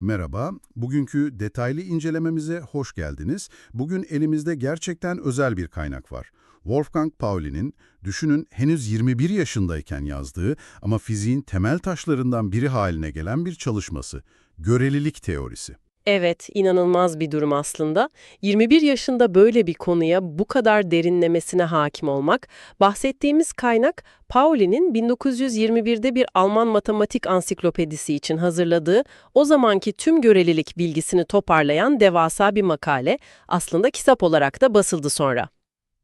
Merhaba, bugünkü detaylı incelememize hoş geldiniz. Bugün elimizde gerçekten özel bir kaynak var. Wolfgang Pauli'nin, düşünün henüz 21 yaşındayken yazdığı ama fiziğin temel taşlarından biri haline gelen bir çalışması, görelilik teorisi. Evet, inanılmaz bir durum aslında. 21 yaşında böyle bir konuya bu kadar derinlemesine hakim olmak, bahsettiğimiz kaynak Pauli'nin 1921'de bir Alman matematik ansiklopedisi için hazırladığı, o zamanki tüm görelilik bilgisini toparlayan devasa bir makale, aslında kitap olarak da basıldı sonra.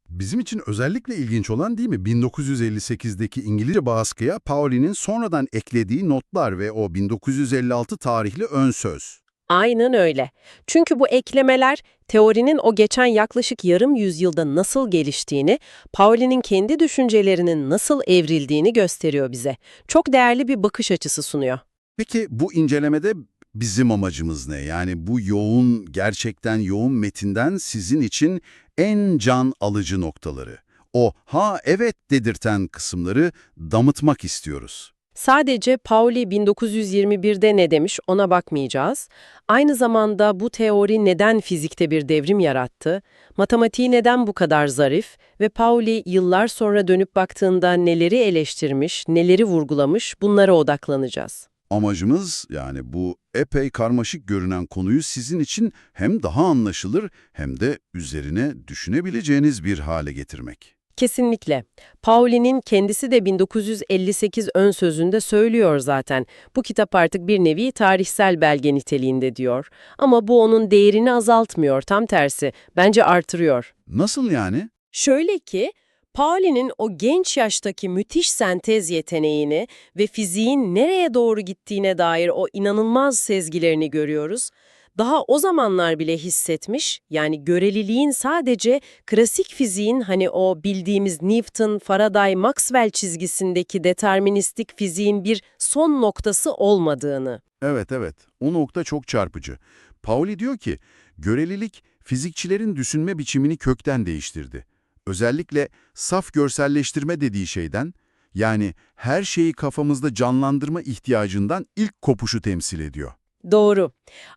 Bizim için özellikle ilginç olan değil mi? 1958'deki İngilizce baskıya Pauli'nin sonradan eklediği notlar ve o 1956 tarihli ön söz. Aynen öyle. Çünkü bu eklemeler teorinin o geçen yaklaşık yarım yüzyılda nasıl geliştiğini, Pauli'nin kendi düşüncelerinin nasıl evrildiğini gösteriyor bize. Çok değerli bir bakış açısı sunuyor. Peki bu incelemede bizim amacımız ne? Yani bu yoğun, gerçekten yoğun metinden sizin için en can alıcı noktaları, o ha evet dedirten kısımları damıtmak istiyoruz. Sadece Pauli 1921'de ne demiş ona bakmayacağız. Aynı zamanda bu teori neden fizikte bir devrim yarattı, matematiği neden bu kadar zarif ve Pauli yıllar sonra dönüp baktığında neleri eleştirmiş, neleri vurgulamış bunlara odaklanacağız. Amacımız yani bu epey karmaşık görünen konuyu sizin için hem daha anlaşılır hem de üzerine düşünebileceğiniz bir hale getirmek. Kesinlikle. Pauli'nin kendisi de 1958 ön sözünde söylüyor zaten. Bu kitap artık bir nevi tarihsel belge niteliğinde diyor. Ama bu onun değerini azaltmıyor, tam tersi. Bence artırıyor. Nasıl yani? Şöyle ki, Pauli'nin o genç yaştaki müthiş sentez yeteneğini ve fiziğin nereye doğru gittiğine dair o inanılmaz sezgilerini görüyoruz. Daha o zamanlar bile hissetmiş, yani göreliliğin sadece klasik fiziğin hani o bildiğimiz Newton, Faraday, Maxwell çizgisindeki deterministik fiziğin bir son noktası olmadığını. Evet evet, o nokta çok çarpıcı. Pauli diyor ki, görelilik fizikçilerin düşünme biçimini kökten değiştirdi. Özellikle saf görselleştirme dediği şeyden, yani her şeyi kafamızda canlandırma ihtiyacından ilk kopuşu temsil ediyor. Doğru.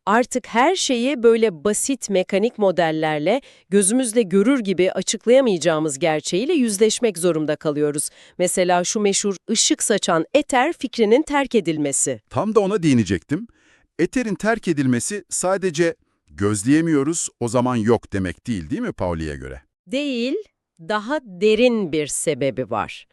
Artık her şeyi böyle basit mekanik modellerle gözümüzle görür gibi açıklayamayacağımız gerçeğiyle yüzleşmek zorunda kalıyoruz. Mesela şu meşhur ışık saçan eter fikrinin terk edilmesi. Tam da ona değinecektim. Eterin terk edilmesi sadece gözleyemiyoruz, o zaman yok demek değil değil mi Pauli'ye göre? Değil, daha derin bir sebebi var.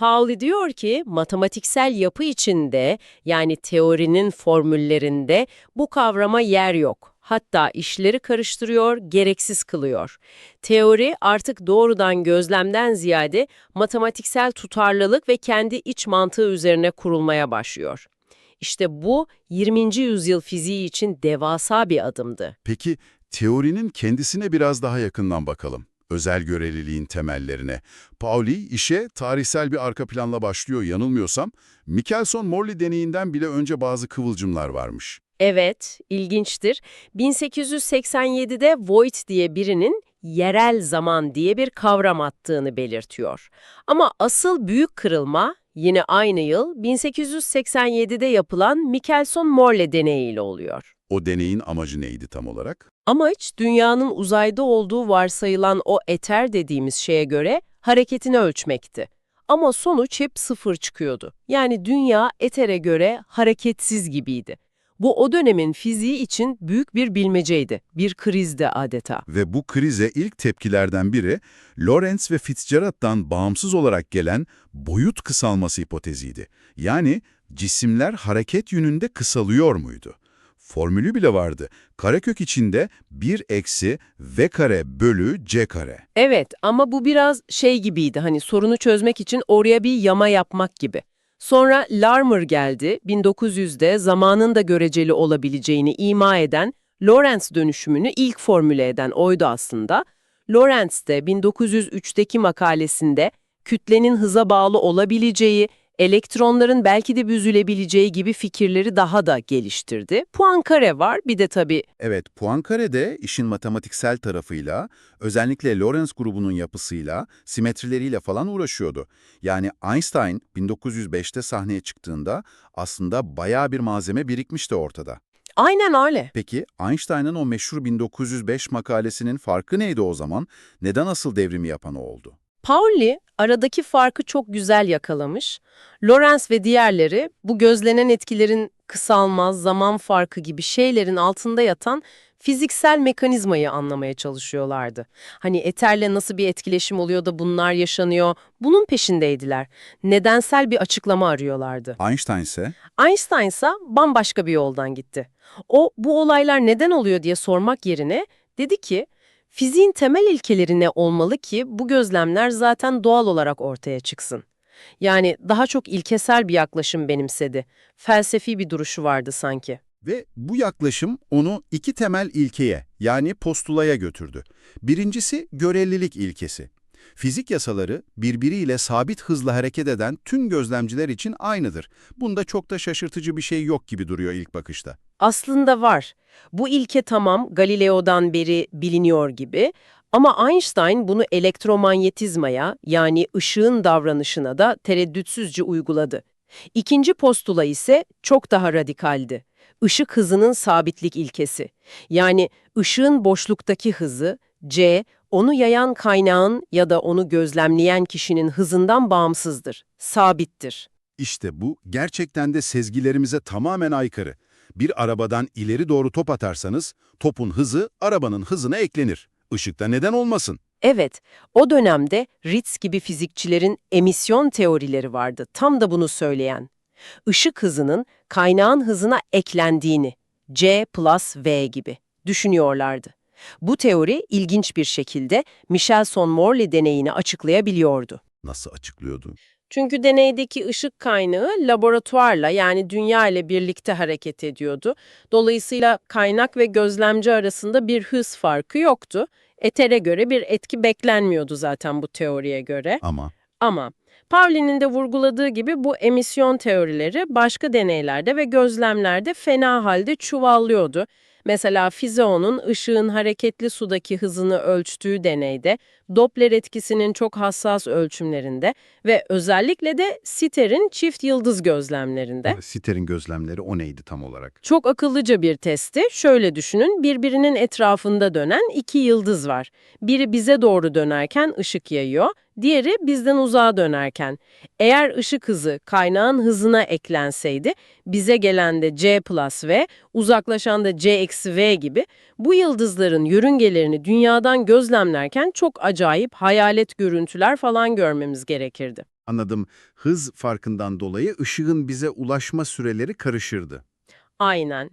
Pauli diyor ki matematiksel yapı içinde yani teorinin formüllerinde bu kavrama yer yok. Hatta işleri karıştırıyor, gereksiz kılıyor. Teori artık doğrudan gözlemden ziyade matematiksel tutarlılık ve kendi iç mantığı üzerine kurulmaya başlıyor. İşte bu 20. yüzyıl fiziği için devasa bir adımdı. Peki teorinin kendisine biraz daha yakından bakalım. Özel göreliliğin temellerine. Pauli işe tarihsel bir arka planla başlıyor yanılmıyorsam. Michelson-Morley deneyinden bile önce bazı kıvılcımlar varmış. Evet, ilginçtir. 1887'de Voigt diye birinin yerel zaman diye bir kavram attığını belirtiyor. Ama asıl büyük kırılma yine aynı yıl 1887'de yapılan Michelson-Morley deneyiyle oluyor. O deneyin amacı neydi tam olarak? Amaç dünyanın uzayda olduğu varsayılan o eter dediğimiz şeye göre hareketini ölçmekti. Ama sonuç hep sıfır çıkıyordu. Yani dünya etere göre hareketsiz gibiydi. Bu o dönemin fiziği için büyük bir bilmeceydi, bir krizdi adeta. Ve bu krize ilk tepkilerden biri, Lorentz ve Fitzgerald'dan bağımsız olarak gelen boyut kısalması hipoteziydi. Yani cisimler hareket yönünde kısalıyor muydu? Formülü bile vardı. Karekök içinde 1 eksi v kare bölü c kare. Evet ama bu biraz şey gibiydi hani sorunu çözmek için oraya bir yama yapmak gibi. Sonra Larmor geldi 1900'de zamanın da göreceli olabileceğini ima eden Lorentz dönüşümünü ilk formüle eden oydu aslında. Lorentz de 1903'teki makalesinde kütlenin hıza bağlı olabileceği, elektronların belki de büzülebileceği gibi fikirleri daha da geliştirdi. Poincare var bir de tabii Evet, Poincare de işin matematiksel tarafıyla, özellikle Lorentz grubunun yapısıyla, simetrileriyle falan uğraşıyordu. Yani Einstein 1905'te sahneye çıktığında aslında bayağı bir malzeme birikmişti ortada. Aynen öyle. Peki Einstein'ın o meşhur 1905 makalesinin farkı neydi o zaman? Neden asıl devrimi yapan o oldu? Pauli aradaki farkı çok güzel yakalamış. Lorenz ve diğerleri bu gözlenen etkilerin kısalma, zaman farkı gibi şeylerin altında yatan fiziksel mekanizmayı anlamaya çalışıyorlardı. Hani eterle nasıl bir etkileşim oluyor da bunlar yaşanıyor, bunun peşindeydiler. Nedensel bir açıklama arıyorlardı. Einstein ise Einstein ise bambaşka bir yoldan gitti. O bu olaylar neden oluyor diye sormak yerine dedi ki fiziğin temel ilkeleri ne olmalı ki bu gözlemler zaten doğal olarak ortaya çıksın. Yani daha çok ilkesel bir yaklaşım benimsedi. Felsefi bir duruşu vardı sanki. Ve bu yaklaşım onu iki temel ilkeye yani postulaya götürdü. Birincisi görelilik ilkesi. Fizik yasaları birbiriyle sabit hızla hareket eden tüm gözlemciler için aynıdır. Bunda çok da şaşırtıcı bir şey yok gibi duruyor ilk bakışta. Aslında var. Bu ilke tamam Galileo'dan beri biliniyor gibi ama Einstein bunu elektromanyetizmaya yani ışığın davranışına da tereddütsüzce uyguladı. İkinci postula ise çok daha radikaldi. Işık hızının sabitlik ilkesi. Yani ışığın boşluktaki hızı c, onu yayan kaynağın ya da onu gözlemleyen kişinin hızından bağımsızdır, sabittir. İşte bu gerçekten de sezgilerimize tamamen aykırı. Bir arabadan ileri doğru top atarsanız topun hızı arabanın hızına eklenir. Işıkta neden olmasın? Evet, o dönemde Ritz gibi fizikçilerin emisyon teorileri vardı, tam da bunu söyleyen. Işık hızının kaynağın hızına eklendiğini, c plus v gibi düşünüyorlardı. Bu teori ilginç bir şekilde Michelson-Morley deneyini açıklayabiliyordu. Nasıl açıklıyordu? Çünkü deneydeki ışık kaynağı laboratuvarla yani dünya ile birlikte hareket ediyordu. Dolayısıyla kaynak ve gözlemci arasında bir hız farkı yoktu. Etere göre bir etki beklenmiyordu zaten bu teoriye göre. Ama Ama Pauli'nin de vurguladığı gibi bu emisyon teorileri başka deneylerde ve gözlemlerde fena halde çuvallıyordu. Mesela Fizeo'nun ışığın hareketli sudaki hızını ölçtüğü deneyde, Doppler etkisinin çok hassas ölçümlerinde ve özellikle de Sitter'in çift yıldız gözlemlerinde. Sitter'in gözlemleri o neydi tam olarak? Çok akıllıca bir testti. Şöyle düşünün, birbirinin etrafında dönen iki yıldız var. Biri bize doğru dönerken ışık yayıyor, diğeri bizden uzağa dönerken. Eğer ışık hızı kaynağın hızına eklenseydi, bize gelen de c plus v, uzaklaşan da c eksi v gibi bu yıldızların yörüngelerini dünyadan gözlemlerken çok acayip hayalet görüntüler falan görmemiz gerekirdi. Anladım. Hız farkından dolayı ışığın bize ulaşma süreleri karışırdı. Aynen.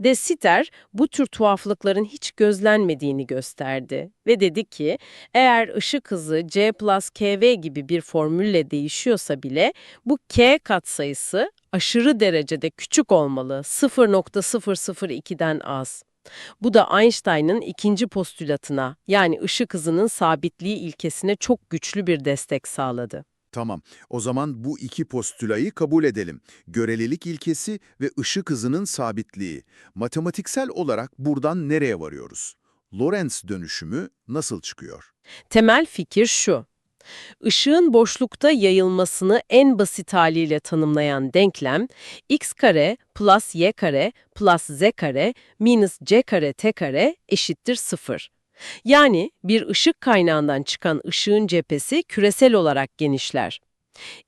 De Sitter bu tür tuhaflıkların hiç gözlenmediğini gösterdi ve dedi ki eğer ışık hızı c plus kv gibi bir formülle değişiyorsa bile bu k katsayısı aşırı derecede küçük olmalı 0.002'den az. Bu da Einstein'ın ikinci postülatına yani ışık hızının sabitliği ilkesine çok güçlü bir destek sağladı. Tamam. O zaman bu iki postülayı kabul edelim. Görelilik ilkesi ve ışık hızının sabitliği. Matematiksel olarak buradan nereye varıyoruz? Lorentz dönüşümü nasıl çıkıyor? Temel fikir şu. Işığın boşlukta yayılmasını en basit haliyle tanımlayan denklem x kare plus y kare plus z kare minus c kare t kare eşittir 0. Yani bir ışık kaynağından çıkan ışığın cephesi küresel olarak genişler.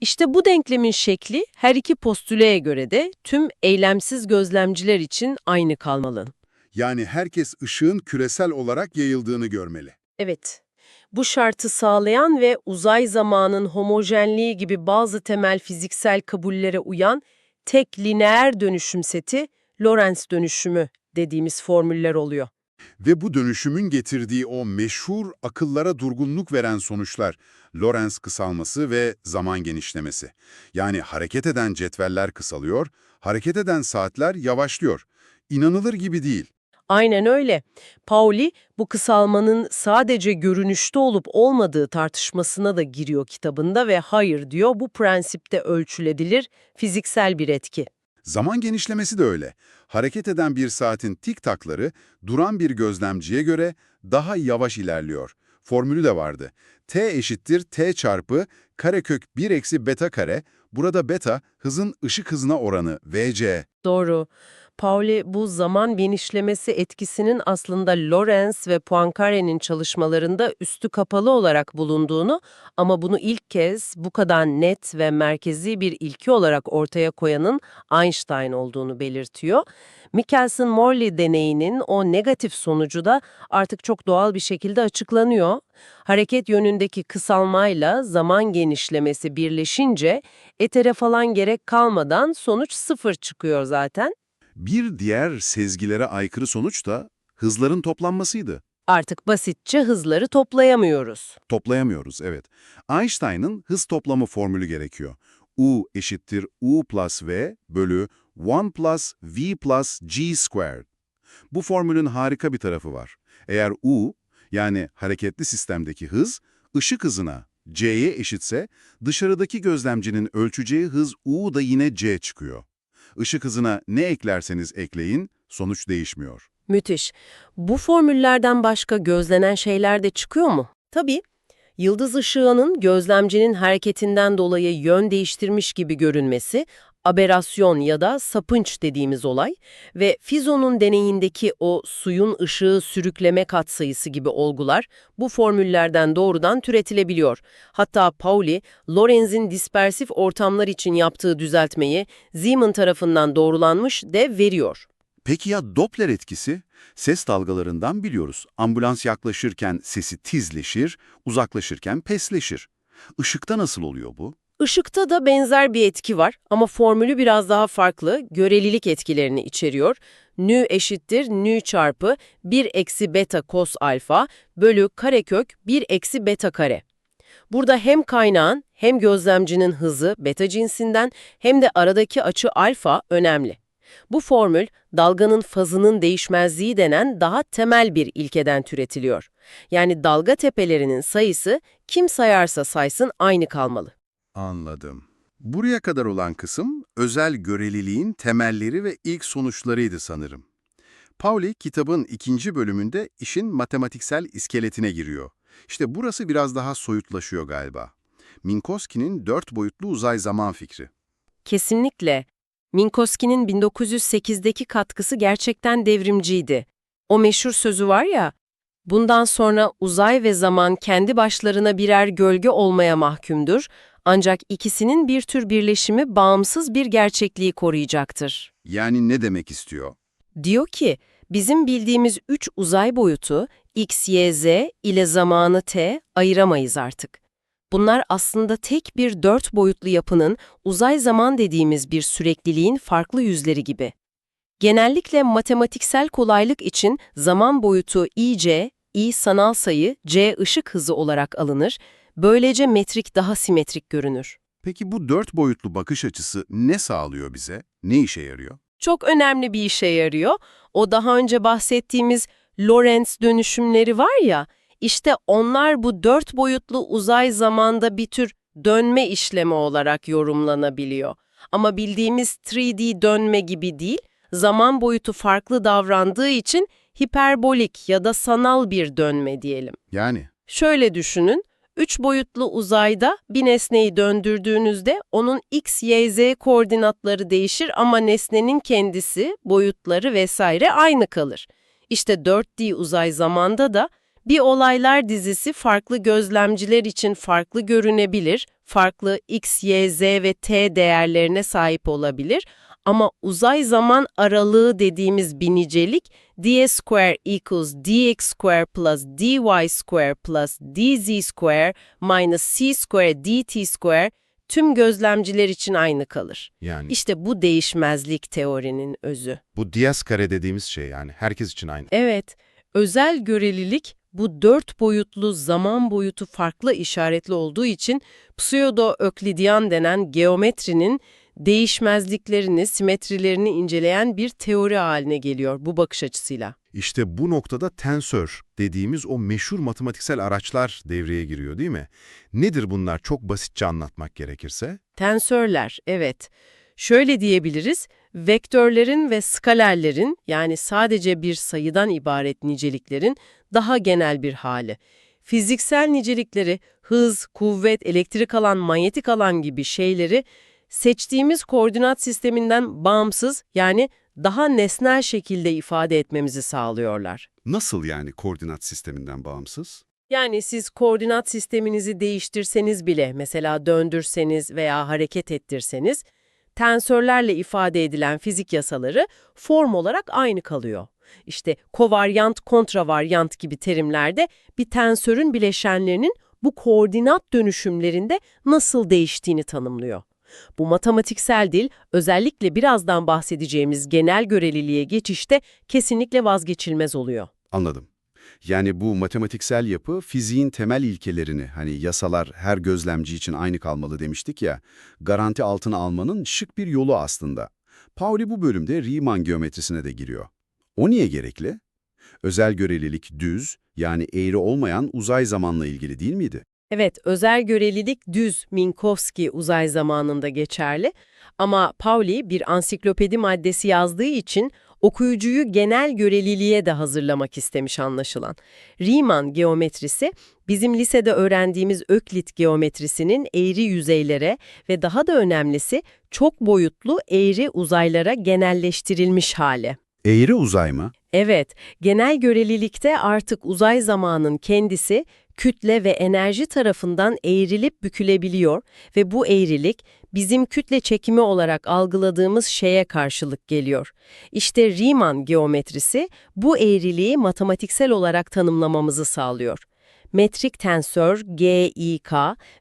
İşte bu denklemin şekli her iki postüleye göre de tüm eylemsiz gözlemciler için aynı kalmalı. Yani herkes ışığın küresel olarak yayıldığını görmeli. Evet. Bu şartı sağlayan ve uzay zamanın homojenliği gibi bazı temel fiziksel kabullere uyan tek lineer dönüşüm seti Lorentz dönüşümü dediğimiz formüller oluyor. Ve bu dönüşümün getirdiği o meşhur akıllara durgunluk veren sonuçlar, Lorentz kısalması ve zaman genişlemesi. Yani hareket eden cetveller kısalıyor, hareket eden saatler yavaşlıyor. İnanılır gibi değil. Aynen öyle. Pauli bu kısalmanın sadece görünüşte olup olmadığı tartışmasına da giriyor kitabında ve hayır diyor bu prensipte ölçülebilir fiziksel bir etki. Zaman genişlemesi de öyle. Hareket eden bir saatin tik-takları duran bir gözlemciye göre daha yavaş ilerliyor. Formülü de vardı. T eşittir T çarpı karekök 1 eksi beta kare. Burada beta hızın ışık hızına oranı VC. Doğru. Pauli bu zaman genişlemesi etkisinin aslında Lorenz ve Poincaré'nin çalışmalarında üstü kapalı olarak bulunduğunu ama bunu ilk kez bu kadar net ve merkezi bir ilki olarak ortaya koyanın Einstein olduğunu belirtiyor. Michelson-Morley deneyinin o negatif sonucu da artık çok doğal bir şekilde açıklanıyor. Hareket yönündeki kısalmayla zaman genişlemesi birleşince etere falan gerek kalmadan sonuç sıfır çıkıyor zaten. Bir diğer sezgilere aykırı sonuç da hızların toplanmasıydı. Artık basitçe hızları toplayamıyoruz. Toplayamıyoruz, evet. Einstein'ın hız toplamı formülü gerekiyor. U eşittir U plus V bölü 1 plus V plus G squared. Bu formülün harika bir tarafı var. Eğer U, yani hareketli sistemdeki hız, ışık hızına C'ye eşitse, dışarıdaki gözlemcinin ölçeceği hız U da yine C çıkıyor. Işık hızına ne eklerseniz ekleyin, sonuç değişmiyor. Müthiş. Bu formüllerden başka gözlenen şeyler de çıkıyor mu? Tabii. Yıldız ışığının gözlemcinin hareketinden dolayı yön değiştirmiş gibi görünmesi, aberasyon ya da sapınç dediğimiz olay ve Fizeau'nun deneyindeki o suyun ışığı sürükleme katsayısı gibi olgular bu formüllerden doğrudan türetilebiliyor. Hatta Pauli, Lorenz'in dispersif ortamlar için yaptığı düzeltmeyi Zeeman tarafından doğrulanmış de veriyor. Peki ya Doppler etkisi? Ses dalgalarından biliyoruz. Ambulans yaklaşırken sesi tizleşir, uzaklaşırken pesleşir. Işıkta nasıl oluyor bu? Işıkta da benzer bir etki var ama formülü biraz daha farklı, görelilik etkilerini içeriyor. Nü eşittir nü çarpı 1 eksi beta kos alfa bölü karekök 1 eksi beta kare. Burada hem kaynağın hem gözlemcinin hızı beta cinsinden hem de aradaki açı alfa önemli. Bu formül dalganın fazının değişmezliği denen daha temel bir ilkeden türetiliyor. Yani dalga tepelerinin sayısı kim sayarsa saysın aynı kalmalı. Anladım. Buraya kadar olan kısım özel göreliliğin temelleri ve ilk sonuçlarıydı sanırım. Pauli kitabın ikinci bölümünde işin matematiksel iskeletine giriyor. İşte burası biraz daha soyutlaşıyor galiba. Minkowski'nin dört boyutlu uzay zaman fikri. Kesinlikle. Minkowski'nin 1908'deki katkısı gerçekten devrimciydi. O meşhur sözü var ya, bundan sonra uzay ve zaman kendi başlarına birer gölge olmaya mahkumdur, ancak ikisinin bir tür birleşimi bağımsız bir gerçekliği koruyacaktır. Yani ne demek istiyor? Diyor ki, bizim bildiğimiz üç uzay boyutu, x, y, z ile zamanı t ayıramayız artık. Bunlar aslında tek bir dört boyutlu yapının uzay zaman dediğimiz bir sürekliliğin farklı yüzleri gibi. Genellikle matematiksel kolaylık için zaman boyutu ic, i sanal sayı, c ışık hızı olarak alınır, böylece metrik daha simetrik görünür. Peki bu dört boyutlu bakış açısı ne sağlıyor bize? Ne işe yarıyor? Çok önemli bir işe yarıyor. O daha önce bahsettiğimiz Lorentz dönüşümleri var ya, işte onlar bu dört boyutlu uzay zamanda bir tür dönme işlemi olarak yorumlanabiliyor. Ama bildiğimiz 3D dönme gibi değil, zaman boyutu farklı davrandığı için hiperbolik ya da sanal bir dönme diyelim. Yani Şöyle düşünün, üç boyutlu uzayda bir nesneyi döndürdüğünüzde onun x, y, z koordinatları değişir ama nesnenin kendisi, boyutları vesaire aynı kalır. İşte 4D uzay zamanda da bir olaylar dizisi farklı gözlemciler için farklı görünebilir, farklı x, y, z ve t değerlerine sahip olabilir ama uzay zaman aralığı dediğimiz binicelik d square equals dx square plus dy square plus dz square minus c square dt square tüm gözlemciler için aynı kalır. yani İşte bu değişmezlik teorinin özü. bu Diaz kare dediğimiz şey yani herkes için aynı. Evet, özel görelilik bu dört boyutlu zaman boyutu farklı işaretli olduğu için pseudo-öklidyan denen geometrinin değişmezliklerini, simetrilerini inceleyen bir teori haline geliyor bu bakış açısıyla. İşte bu noktada tensör dediğimiz o meşhur matematiksel araçlar devreye giriyor değil mi? Nedir bunlar çok basitçe anlatmak gerekirse? Tensörler, evet. Şöyle diyebiliriz, vektörlerin ve skalerlerin yani sadece bir sayıdan ibaret niceliklerin daha genel bir hali. Fiziksel nicelikleri, hız, kuvvet, elektrik alan, manyetik alan gibi şeyleri seçtiğimiz koordinat sisteminden bağımsız yani daha nesnel şekilde ifade etmemizi sağlıyorlar. Nasıl yani koordinat sisteminden bağımsız? Yani siz koordinat sisteminizi değiştirseniz bile, mesela döndürseniz veya hareket ettirseniz, tensörlerle ifade edilen fizik yasaları form olarak aynı kalıyor. İşte kovaryant, kontravaryant gibi terimlerde bir tensörün bileşenlerinin bu koordinat dönüşümlerinde nasıl değiştiğini tanımlıyor. Bu matematiksel dil özellikle birazdan bahsedeceğimiz genel göreliliğe geçişte kesinlikle vazgeçilmez oluyor. Anladım. Yani bu matematiksel yapı fiziğin temel ilkelerini, hani yasalar her gözlemci için aynı kalmalı demiştik ya, garanti altına almanın şık bir yolu aslında. Pauli bu bölümde Riemann geometrisine de giriyor. O niye gerekli? Özel görelilik düz, yani eğri olmayan uzay zamanla ilgili değil miydi? Evet, özel görelilik düz Minkowski uzay zamanında geçerli ama Pauli bir ansiklopedi maddesi yazdığı için okuyucuyu genel göreliliğe de hazırlamak istemiş anlaşılan. Riemann geometrisi, bizim lisede öğrendiğimiz Öklit geometrisinin eğri yüzeylere ve daha da önemlisi çok boyutlu eğri uzaylara genelleştirilmiş hali. Eğri uzay mı? Evet, genel görelilikte artık uzay zamanın kendisi kütle ve enerji tarafından eğrilip bükülebiliyor ve bu eğrilik bizim kütle çekimi olarak algıladığımız şeye karşılık geliyor. İşte Riemann geometrisi bu eğriliği matematiksel olarak tanımlamamızı sağlıyor. Metrik tensör GIK,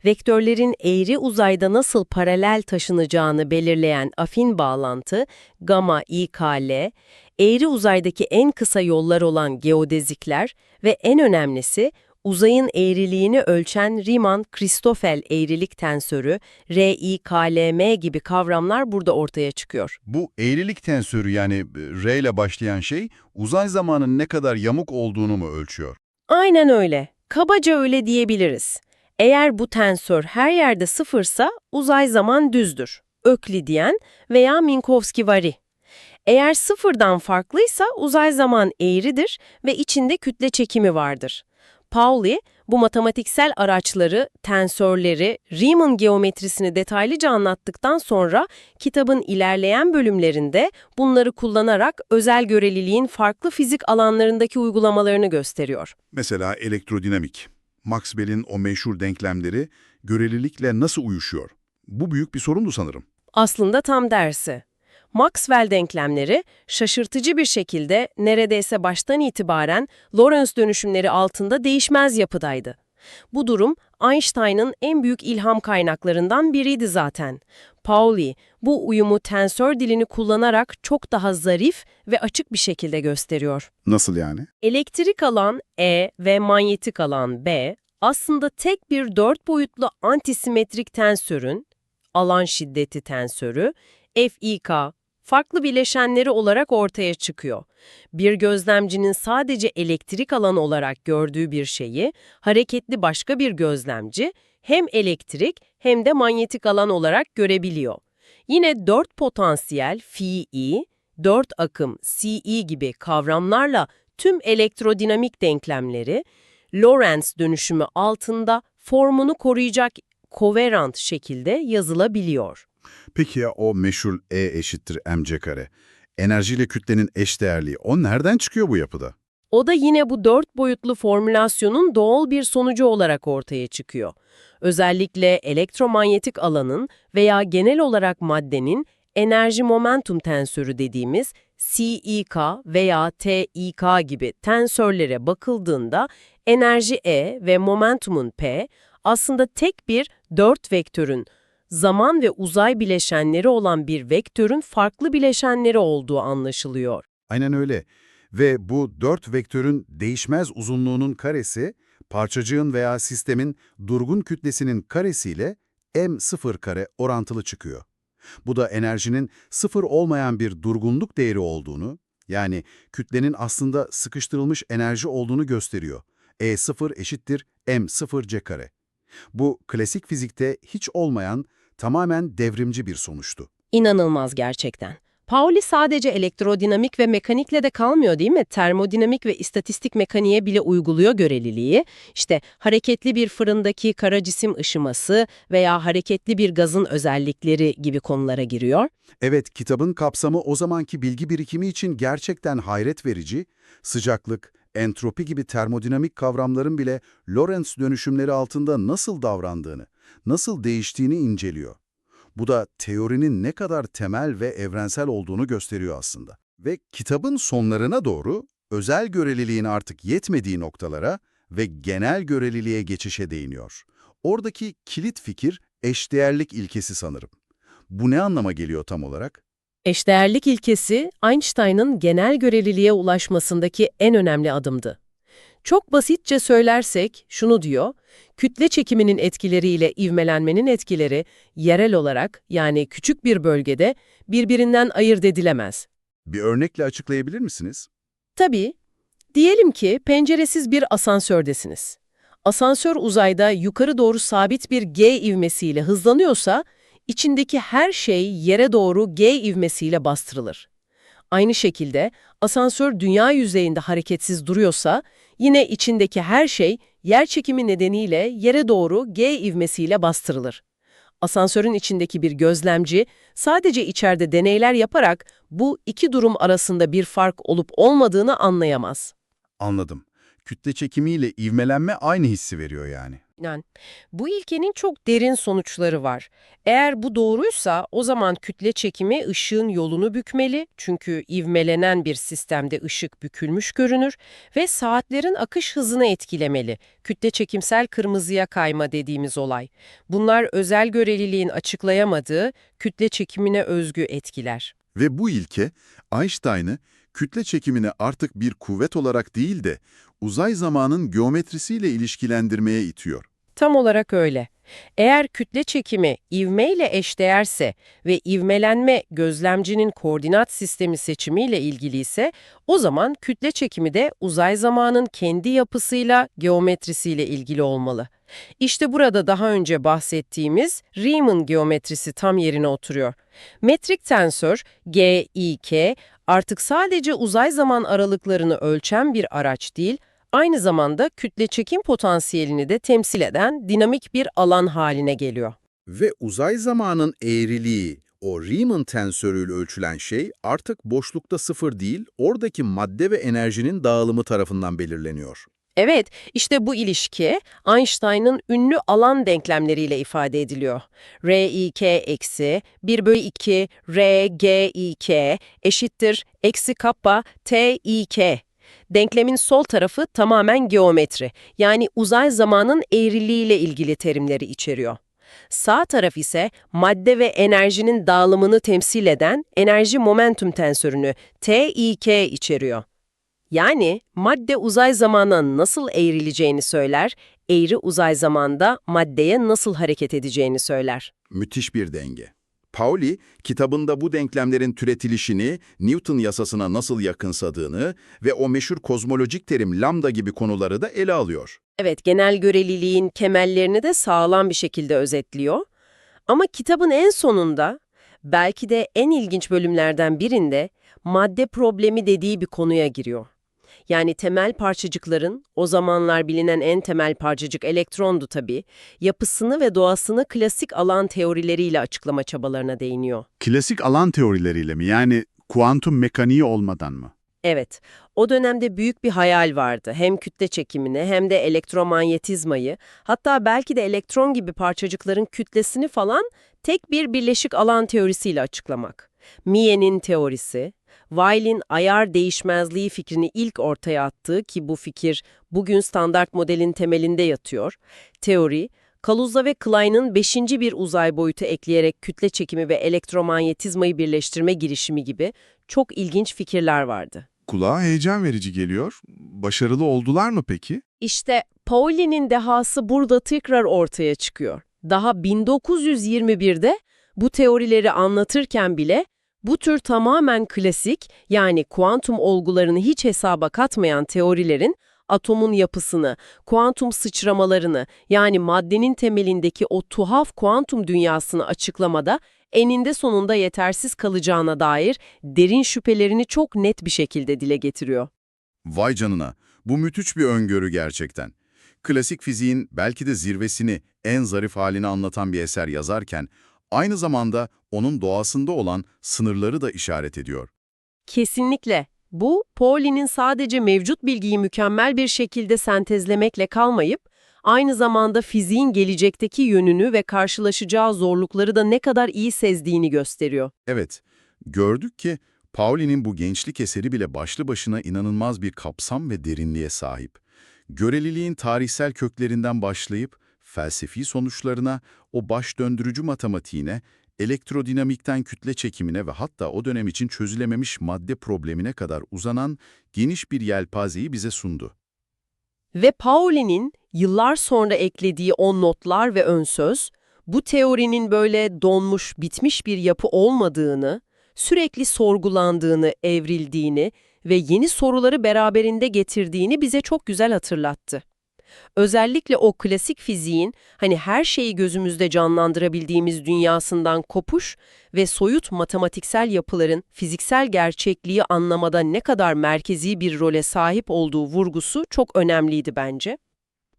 vektörlerin eğri uzayda nasıl paralel taşınacağını belirleyen afin bağlantı gamma IKL, eğri uzaydaki en kısa yollar olan geodezikler ve en önemlisi uzayın eğriliğini ölçen Riemann-Christoffel eğrilik tensörü RIKLM gibi kavramlar burada ortaya çıkıyor. Bu eğrilik tensörü yani e, R ile başlayan şey uzay zamanın ne kadar yamuk olduğunu mu ölçüyor? Aynen öyle. Kabaca öyle diyebiliriz. Eğer bu tensör her yerde sıfırsa uzay zaman düzdür. Öklidyen veya Minkowski-Vari. Eğer sıfırdan farklıysa uzay zaman eğridir ve içinde kütle çekimi vardır. Pauli, bu matematiksel araçları, tensörleri, Riemann geometrisini detaylıca anlattıktan sonra kitabın ilerleyen bölümlerinde bunları kullanarak özel göreliliğin farklı fizik alanlarındaki uygulamalarını gösteriyor. Mesela elektrodinamik. Maxwell'in o meşhur denklemleri görelilikle nasıl uyuşuyor? Bu büyük bir sorundu sanırım. Aslında tam dersi. Maxwell denklemleri şaşırtıcı bir şekilde neredeyse baştan itibaren Lorentz dönüşümleri altında değişmez yapıdaydı. Bu durum Einstein'ın en büyük ilham kaynaklarından biriydi zaten. Pauli bu uyumu tensör dilini kullanarak çok daha zarif ve açık bir şekilde gösteriyor. Nasıl yani? Elektrik alan E ve manyetik alan B aslında tek bir dört boyutlu antisimetrik tensörün, alan şiddeti tensörü, FIK, farklı bileşenleri olarak ortaya çıkıyor. Bir gözlemcinin sadece elektrik alanı olarak gördüğü bir şeyi, hareketli başka bir gözlemci hem elektrik hem de manyetik alan olarak görebiliyor. Yine dört potansiyel Fi, dört akım Ce gibi kavramlarla tüm elektrodinamik denklemleri Lorentz dönüşümü altında formunu koruyacak koverant şekilde yazılabiliyor. Peki ya o meşhur E eşittir mc kare? Enerjiyle kütlenin eşdeğerliği, o nereden çıkıyor bu yapıda? O da yine bu dört boyutlu formülasyonun doğal bir sonucu olarak ortaya çıkıyor. Özellikle elektromanyetik alanın veya genel olarak maddenin enerji momentum tensörü dediğimiz CEK veya TİK gibi tensörlere bakıldığında enerji E ve momentumun P aslında tek bir dört vektörün zaman ve uzay bileşenleri olan bir vektörün farklı bileşenleri olduğu anlaşılıyor. Aynen öyle. Ve bu dört vektörün değişmez uzunluğunun karesi, parçacığın veya sistemin durgun kütlesinin karesiyle m0 kare orantılı çıkıyor. Bu da enerjinin sıfır olmayan bir durgunluk değeri olduğunu, yani kütlenin aslında sıkıştırılmış enerji olduğunu gösteriyor. E0 eşittir m0c kare. Bu klasik fizikte hiç olmayan tamamen devrimci bir sonuçtu. İnanılmaz gerçekten. Pauli sadece elektrodinamik ve mekanikle de kalmıyor değil mi? Termodinamik ve istatistik mekaniğe bile uyguluyor göreliliği. İşte hareketli bir fırındaki kara cisim ışıması veya hareketli bir gazın özellikleri gibi konulara giriyor. Evet, kitabın kapsamı o zamanki bilgi birikimi için gerçekten hayret verici. Sıcaklık, entropi gibi termodinamik kavramların bile Lorentz dönüşümleri altında nasıl davrandığını, nasıl değiştiğini inceliyor. Bu da teorinin ne kadar temel ve evrensel olduğunu gösteriyor aslında. Ve kitabın sonlarına doğru özel göreliliğin artık yetmediği noktalara ve genel göreliliğe geçişe değiniyor. Oradaki kilit fikir eşdeğerlik ilkesi sanırım. Bu ne anlama geliyor tam olarak? Eşdeğerlik ilkesi Einstein'ın genel göreliliğe ulaşmasındaki en önemli adımdı. Çok basitçe söylersek şunu diyor, kütle çekiminin etkileriyle ivmelenmenin etkileri yerel olarak yani küçük bir bölgede birbirinden ayırt edilemez. Bir örnekle açıklayabilir misiniz? Tabii, diyelim ki penceresiz bir asansördesiniz. Asansör uzayda yukarı doğru sabit bir G ivmesiyle hızlanıyorsa, içindeki her şey yere doğru G ivmesiyle bastırılır. Aynı şekilde asansör dünya yüzeyinde hareketsiz duruyorsa, yine içindeki her şey yer çekimi nedeniyle yere doğru G ivmesiyle bastırılır. Asansörün içindeki bir gözlemci sadece içeride deneyler yaparak bu iki durum arasında bir fark olup olmadığını anlayamaz. Anladım. Kütle çekimiyle ivmelenme aynı hissi veriyor yani. Yani bu ilkenin çok derin sonuçları var. Eğer bu doğruysa o zaman kütle çekimi ışığın yolunu bükmeli çünkü ivmelenen bir sistemde ışık bükülmüş görünür ve saatlerin akış hızını etkilemeli. Kütle çekimsel kırmızıya kayma dediğimiz olay. Bunlar özel göreliliğin açıklayamadığı kütle çekimine özgü etkiler. Ve bu ilke Einstein'ı kütle çekimine artık bir kuvvet olarak değil de uzay zamanın geometrisiyle ilişkilendirmeye itiyor. Tam olarak öyle. Eğer kütle çekimi ivmeyle eşdeğerse ve ivmelenme gözlemcinin koordinat sistemi seçimiyle ilgiliyse, o zaman kütle çekimi de uzay zamanın kendi yapısıyla, geometrisiyle ilgili olmalı. İşte burada daha önce bahsettiğimiz Riemann geometrisi tam yerine oturuyor. Metrik tensör, GIK, artık sadece uzay zaman aralıklarını ölçen bir araç değil, aynı zamanda kütle çekim potansiyelini de temsil eden dinamik bir alan haline geliyor. Ve uzay zamanın eğriliği, o Riemann tensörüyle ölçülen şey artık boşlukta sıfır değil, oradaki madde ve enerjinin dağılımı tarafından belirleniyor. Evet, işte bu ilişki Einstein'ın ünlü alan denklemleriyle ifade ediliyor. R2 eksi 1 bölü 2 RGIK eşittir eksi kappa TIK. Denklemin sol tarafı tamamen geometri, yani uzay zamanın eğriliğiyle ilgili terimleri içeriyor. Sağ taraf ise madde ve enerjinin dağılımını temsil eden enerji momentum tensörünü TIK içeriyor. Yani madde uzay zamana nasıl eğrileceğini söyler, eğri uzay zamanda maddeye nasıl hareket edeceğini söyler. Müthiş bir denge. Pauli, kitabında bu denklemlerin türetilişini, Newton yasasına nasıl yakınsadığını ve o meşhur kozmolojik terim lambda gibi konuları da ele alıyor. Evet, genel göreliliğin kemellerini de sağlam bir şekilde özetliyor. Ama kitabın en sonunda, belki de en ilginç bölümlerden birinde, madde problemi dediği bir konuya giriyor. Yani temel parçacıkların, o zamanlar bilinen en temel parçacık elektrondu tabii, yapısını ve doğasını klasik alan teorileriyle açıklama çabalarına değiniyor. Klasik alan teorileriyle mi? Yani kuantum mekaniği olmadan mı? Evet, o dönemde büyük bir hayal vardı. Hem kütle çekimini hem de elektromanyetizmayı, hatta belki de elektron gibi parçacıkların kütlesini falan tek bir birleşik alan teorisiyle açıklamak. Mie'nin teorisi, Weyl'in ayar değişmezliği fikrini ilk ortaya attığı ki bu fikir bugün standart modelin temelinde yatıyor. Teori, Kaluza ve Klein'ın beşinci bir uzay boyutu ekleyerek kütle çekimi ve elektromanyetizmayı birleştirme girişimi gibi çok ilginç fikirler vardı. Kulağa heyecan verici geliyor. Başarılı oldular mı peki? İşte Pauli'nin dehası burada tekrar ortaya çıkıyor. Daha 1921'de bu teorileri anlatırken bile bu tür tamamen klasik yani kuantum olgularını hiç hesaba katmayan teorilerin atomun yapısını, kuantum sıçramalarını yani maddenin temelindeki o tuhaf kuantum dünyasını açıklamada eninde sonunda yetersiz kalacağına dair derin şüphelerini çok net bir şekilde dile getiriyor. Vay canına, bu müthiş bir öngörü gerçekten. Klasik fiziğin belki de zirvesini, en zarif halini anlatan bir eser yazarken, aynı zamanda onun doğasında olan sınırları da işaret ediyor. Kesinlikle. Bu, Pauli'nin sadece mevcut bilgiyi mükemmel bir şekilde sentezlemekle kalmayıp, aynı zamanda fiziğin gelecekteki yönünü ve karşılaşacağı zorlukları da ne kadar iyi sezdiğini gösteriyor. Evet, gördük ki Pauli'nin bu gençlik eseri bile başlı başına inanılmaz bir kapsam ve derinliğe sahip. Göreliliğin tarihsel köklerinden başlayıp felsefi sonuçlarına, o baş döndürücü matematiğine, elektrodinamikten kütle çekimine ve hatta o dönem için çözülememiş madde problemine kadar uzanan geniş bir yelpazeyi bize sundu. Ve Pauli'nin yıllar sonra eklediği o notlar ve ön söz, bu teorinin böyle donmuş, bitmiş bir yapı olmadığını, sürekli sorgulandığını, evrildiğini ve yeni soruları beraberinde getirdiğini bize çok güzel hatırlattı. Özellikle o klasik fiziğin hani her şeyi gözümüzde canlandırabildiğimiz dünyasından kopuş ve soyut matematiksel yapıların fiziksel gerçekliği anlamada ne kadar merkezi bir role sahip olduğu vurgusu çok önemliydi bence.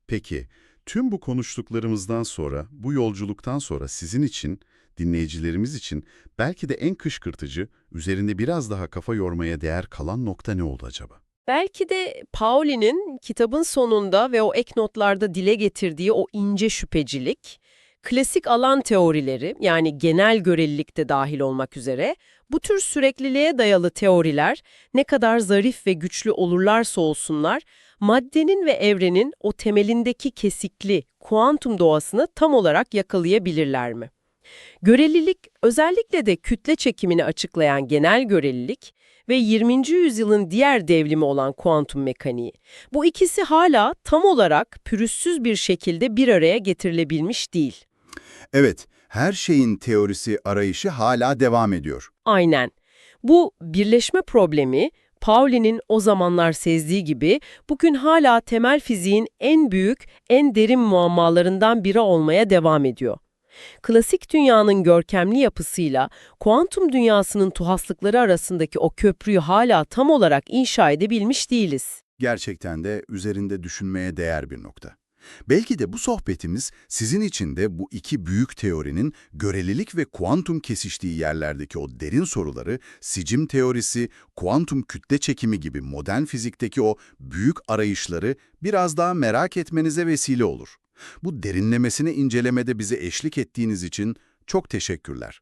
Peki, tüm bu konuştuklarımızdan sonra, bu yolculuktan sonra sizin için, dinleyicilerimiz için belki de en kışkırtıcı, üzerinde biraz daha kafa yormaya değer kalan nokta ne oldu acaba? Belki de Pauli'nin kitabın sonunda ve o ek notlarda dile getirdiği o ince şüphecilik, klasik alan teorileri yani genel görelilik de dahil olmak üzere bu tür sürekliliğe dayalı teoriler ne kadar zarif ve güçlü olurlarsa olsunlar, maddenin ve evrenin o temelindeki kesikli kuantum doğasını tam olarak yakalayabilirler mi? Görelilik özellikle de kütle çekimini açıklayan genel görelilik ve 20. yüzyılın diğer devrimi olan kuantum mekaniği. Bu ikisi hala tam olarak pürüzsüz bir şekilde bir araya getirilebilmiş değil. Evet, her şeyin teorisi arayışı hala devam ediyor. Aynen. Bu birleşme problemi Pauli'nin o zamanlar sezdiği gibi bugün hala temel fiziğin en büyük, en derin muammalarından biri olmaya devam ediyor. Klasik dünyanın görkemli yapısıyla kuantum dünyasının tuhaflıkları arasındaki o köprüyü hala tam olarak inşa edebilmiş değiliz. Gerçekten de üzerinde düşünmeye değer bir nokta. Belki de bu sohbetimiz sizin için de bu iki büyük teorinin görelilik ve kuantum kesiştiği yerlerdeki o derin soruları, sicim teorisi, kuantum kütle çekimi gibi modern fizikteki o büyük arayışları biraz daha merak etmenize vesile olur. Bu derinlemesine incelemede bize eşlik ettiğiniz için çok teşekkürler.